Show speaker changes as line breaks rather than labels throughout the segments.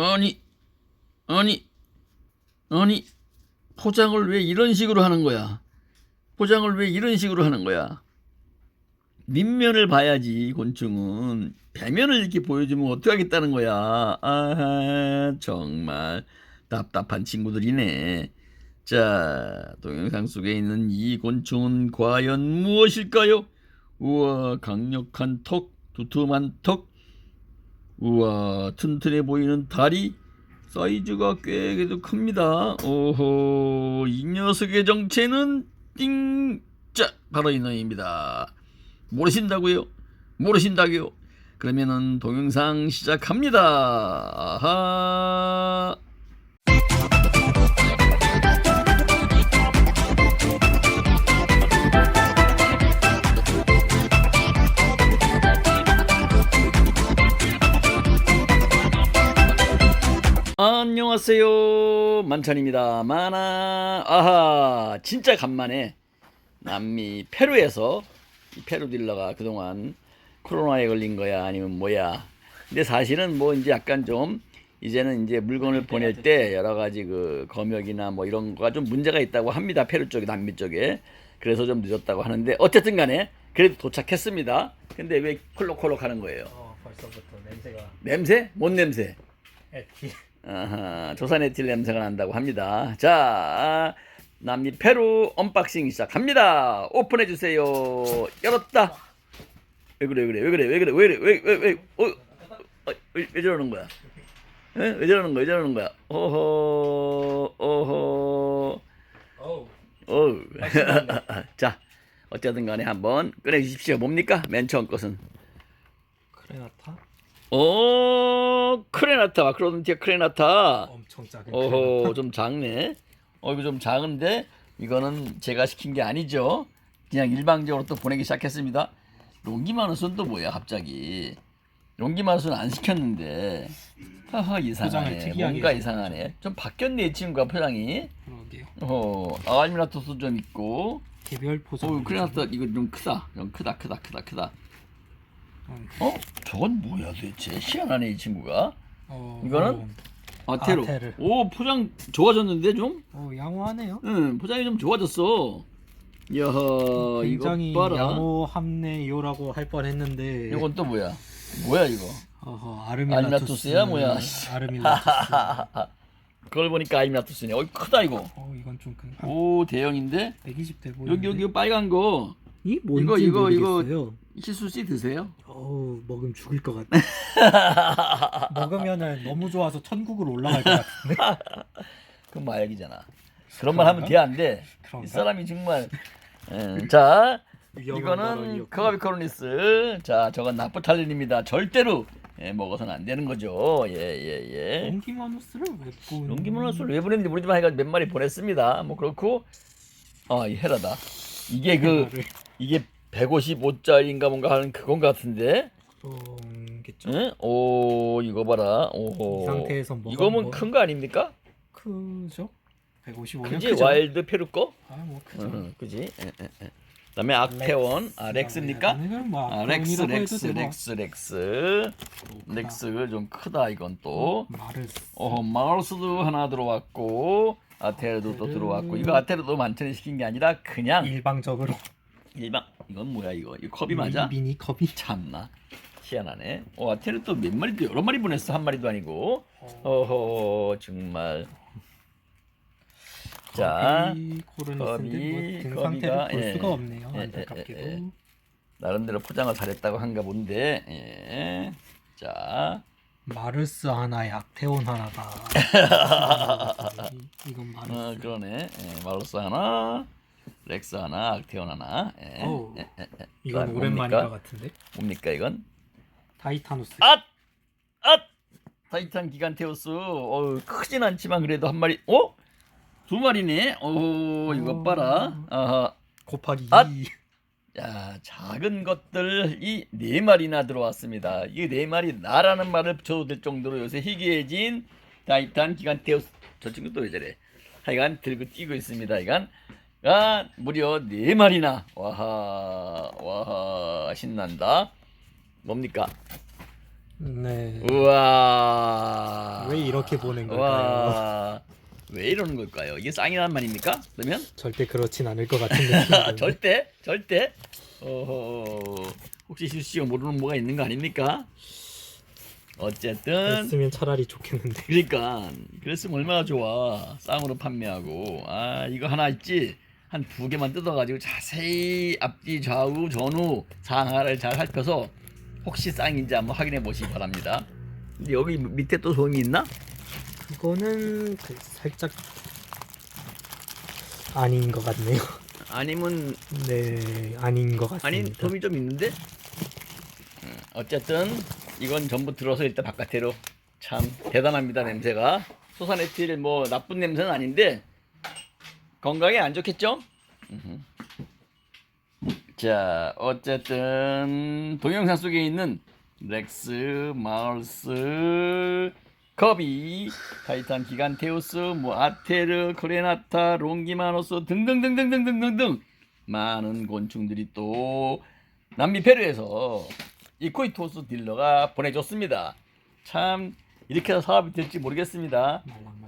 아니, 아니, 아니, 포장을 왜 이런 식으로 하는 거야? 포장을 왜 이런 식으로 하는 거야? 밑면을 봐야지, 이 곤충은. 배면을 이렇게 보여주면 어떡하겠다는 거야. 아, 정말 답답한 친구들이네. 자, 동영상 속에 있는 이 곤충은 과연 무엇일까요? 우와, 강력한 턱, 두툼한 턱, 우와, 튼튼해 보이는 다리, 사이즈가 꽤 그래도 큽니다. 오호, 이 녀석의 정체는 띵, 자, 바로 이 놈입니다. 모르신다고요? 모르신다고요? 그러면은 동영상 시작합니다. 아하. 안녕하세요. 만찬입니다. 만화 아하 진짜 간만에 남미 페루에서 이 페루 딜러가 그동안 코로나에 걸린 거야 아니면 뭐야. 근데 사실은 뭐 이제 약간 좀 이제는 이제 물건을 보낼 때 여러 가지 그 검역이나 뭐 이런 거가 좀 문제가 있다고 합니다 페루 쪽에 남미 쪽에. 그래서 좀 늦었다고 하는데 어쨌든 간에 그래도 도착했습니다. 근데 왜 콜록콜록 하는 거예요?
어, 벌써부터 냄새가.
냄새? 뭔 냄새? 아하, 조산에틸 냄새가 난다고 합니다. 자, 남미 페루 언박싱 시작합니다. 오픈해 주세요. 열었다. 왜 그래, 왜 그래, 왜 그래, 왜 그래, 왜 그래, 왜, 왜, 왜, 어, 어, 왜, 왜 저러는 거야? 에? 왜 저러는 거야? 왜 저러는 거야? 오호, 오호.
어우.
자, 어쨌든 간에 한번 꺼내 주십시오. 뭡니까? 맨 처음 것은.
크레나타?
오, 크레나타, 마크로돈티아 크레나타.
엄청 작은
어허 좀 작네. 어 이거 좀 작은데 이거는 제가 시킨 게 아니죠. 그냥 일방적으로 또 보내기 시작했습니다. 롱기마누스는 또 뭐야 갑자기? 롱기마누스는 안 시켰는데. 하하 이상하네. 뭔가. 이상하네. 좀 바뀌었네 이 친구가 포장이.
그러게요.
어 아알미나토스 좀 있고.
개별 포장.
어 크레나타 이거 좀 크다. 좀 크다 크다 크다 크다.
음.
어 저건 뭐야 도대체 희한하네 이 친구가.
어,
이거는? 아테로.
아테르.
오 포장 좋아졌는데 좀?
어, 양호하네요.
응, 포장이 좀 좋아졌어. 야하,
굉장히
이거 봐라.
양호함네요라고 할 뻔했는데.
이건 또 뭐야? 뭐야 이거?
어허,
아르미나투스야 뭐야?
아르미나투스.
그걸 보니까 아이미나투스네. 어, 크다 이거.
어, 이건 좀 큰.
오, 대형인데.
120대 보이.
여기 여기 빨간 거
이 뭔지
이거, 이거, 이거.
모르겠어요.
희수 씨 드세요?
어우, 먹으면 죽을 것 같아. 먹으면은 너무 좋아서 천국으로 올라갈 것 같은데.
그건 마약이잖아. 그런 말 하면 돼안 돼? 이? 사람이 정말. 음, 자, 이거는. 커가비코로니스. 자, 저건 나프탈린입니다. 절대로 예, 먹어서는 안 되는 거죠. 예, 예, 예.
롱기마누스를 왜 보는?
롱기문화수를 왜 보냈는지 모르지만 하여간 몇 마리 보냈습니다. 뭐 그렇고 아 이 헤라다. 이게 그 이게 155짜리인가 뭔가 하는 그건 같은데.
그런겠죠.
응? 오 이거 봐라. 오호.
이 상태에서 뭐가
이거면
뭐-
큰 거 아닙니까?
크죠? 155면
그지
크죠?
와일드 페루 거?
아뭐 크죠.
응, 그지. 예, 예, 예. 그다음에 악태원, 아 렉스입니까?
이건 뭐
아 렉스,
해도
렉스,
되고.
렉스, 렉스. 렉스 좀 크다 이건 또.
마르스.
어 마우스도 하나 들어왔고 아테르도 또. 들어왔고 이거 아테르도 만천에 시킨 게 아니라 그냥
일방적으로
일반 이건 뭐야 이거 이 컵이 맞아?
미니 컵이
참나 희한하네 어 아테르 또몇 마리 또 여러 마리 보냈어 한 마리도 아니고
어,
어허 정말 자 거미, 거미가,
상태를 볼
예.
수가 없네요.
예, 예,
안타깝게도.
예, 예. 나름대로 포장을 잘했다고 한가 본데 예. 자
마르스 하나에 악태온 하나가. 이건 마르스.
어, 그러네 예, 말로스 하나 렉스 하나 악테온 하나 예.
어우,
예, 예, 예.
이건
그다음에
오랜만인 것
뭡니까?
같은데.
뭡니까 이건
타이타누스.
앗! 앗! 타이탄 기간테우스. 어우, 크진 않지만 그래도 한 마리. 어? 두 마리네. 오, 이거
어.
봐라. 아하.
곱하기
앗!
2.
야, 작은 것들이 네 마리나 들어왔습니다. 이 네 마리 나라는 말을 붙여도 될 정도로 요새 희귀해진 타이탄 기간테우스. 저 친구 또 왜 저래? 하여간 들고 뛰고 있습니다. 하여간 아, 무려 네 마리나. 와하, 와하, 신난다. 뭡니까?
네.
우와.
왜 이렇게 보는 걸까요?
와. 왜 이러는 걸까요? 이게 쌍이란 말입니까? 그러면
절대 그렇진 않을 것 같은 느낌.
절대 절대 어허 혹시 실수가 모르는 뭐가 있는 거 아닙니까? 어쨌든
했으면 차라리 좋겠는데.
그러니까 그랬으면 얼마나 좋아 쌍으로 판매하고 아 이거 하나 있지 한 두 개만 뜯어가지고 자세히 앞뒤 좌우 전후 상하를 잘 살펴서 혹시 쌍인지 한번 확인해 보시기 바랍니다. 근데 여기 밑에 또 소음이 있나?
그거는 그 살짝 아닌 것 같네요.
아니면
네, 아닌 것
아니
같습니다.
소음이 좀 있는데 음, 어쨌든 이건 전부 들어서 일단 바깥으로 참 대단합니다 냄새가 소사네틸 뭐 나쁜 냄새는 아닌데 건강에 안 좋겠죠? 자 어쨌든 동영상 속에 있는 렉스, 마울스, 커비, 타이탄 기간테우스, 뭐 아테르, 크레나타, 롱기마노스 등등등등등등등등 많은 곤충들이 또 남미 페루에서 이코이토스 딜러가 보내줬습니다. 참 이렇게 해서 사업이 될지 모르겠습니다.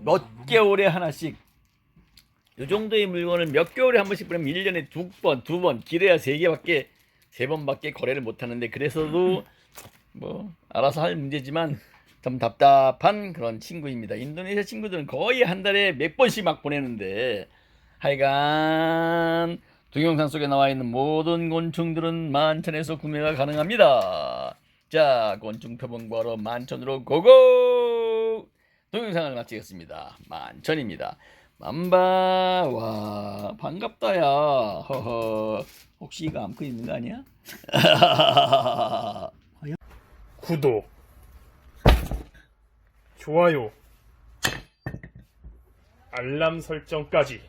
몇 개월에 하나씩 이 정도의 물건을 몇 개월에 한 번씩 보내면 1년에 두 번, 두 번, 길어야 세 개밖에 세 번밖에 거래를 못 하는데 그래서도 뭐 알아서 할 문제지만 좀 답답한 그런 친구입니다. 인도네시아 친구들은 거의 한 달에 몇 번씩 막 보내는데 하여간 동영상 속에 나와 있는 모든 곤충들은 만천에서 구매가 가능합니다. 자, 곤충 표본 구하러 만천으로 고고! 동영상을 마치겠습니다. 만천입니다. 맘바, 와, 반갑다 야. 허허. 혹시 이거 암컷 있는 거 아니야?
구독, 좋아요, 알람 설정까지